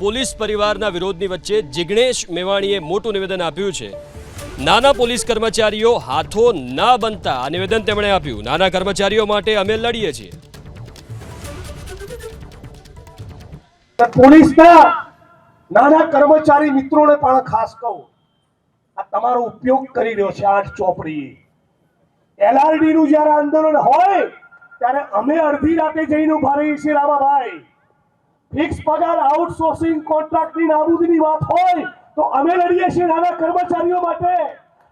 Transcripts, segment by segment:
Police પરિવારના વિરોધની વચ્ચે જિગ્નેશ મેવાણીએ મોટું નિવેદન આપ્યું છે. નાના પોલીસ કર્મચારીઓ હાથો ના બનતા આ નિવેદન તેમણે આપ્યું. નાના કર્મચારીઓ માટે અમે લડીએ છીએ. પોલીસના નાના કર્મચારી મિત્રોને પણ ખાસ કહું, આ તમારો ઉપયોગ કરી રહ્યો છે આઠ ચોપડી એલઆરડી નું જ્યારે આંદોલન હોય, ત્યારે અમે અડધી રાતે જઈને ઊભા રહીએ છીએ રામાભાઈ. ફિક્સ પગાર આઉટસોર્સિંગ કોન્ટ્રાક્ટની નાબૂદીની વાત હોય તો અમે લડીએ છીએ નાના કર્મચારીઓ માટે.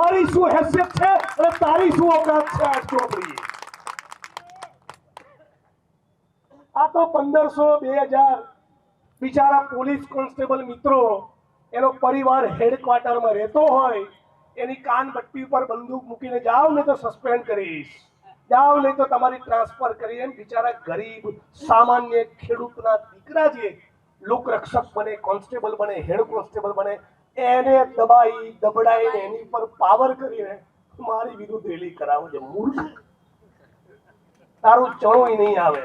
મારી શું હેસિયત છે અને તારી શું ઓકાત છે આ તો પંદરસો બે હજાર બિચારા પોલીસ કોન્સ્ટેબલ મિત્રો, એનો પરિવાર હેડક્વાર્ટરમાં રહેતો હોય, એની કાન બટ્ટી ઉપર બંદૂક મૂકીને જાઓ ને તો સસ્પેન્ડ કરીશ. જાઓ નહીં તો તમારી ટ્રાન્સફર કરી એમ બિચારા ગરીબ, સામાન્ય ખેડૂતના દીકરા જે લોકરક્ષક બને, કોન્સ્ટેબલ બને, હેડ કોન્સ્ટેબલ બને એને દબાઈ, દબડાઈને એની પર પાવર કરીને મારી વિરુદ્ધ રેલી કરાવો છે મૂર્ખ. તારું ચણોય નહીં આવે.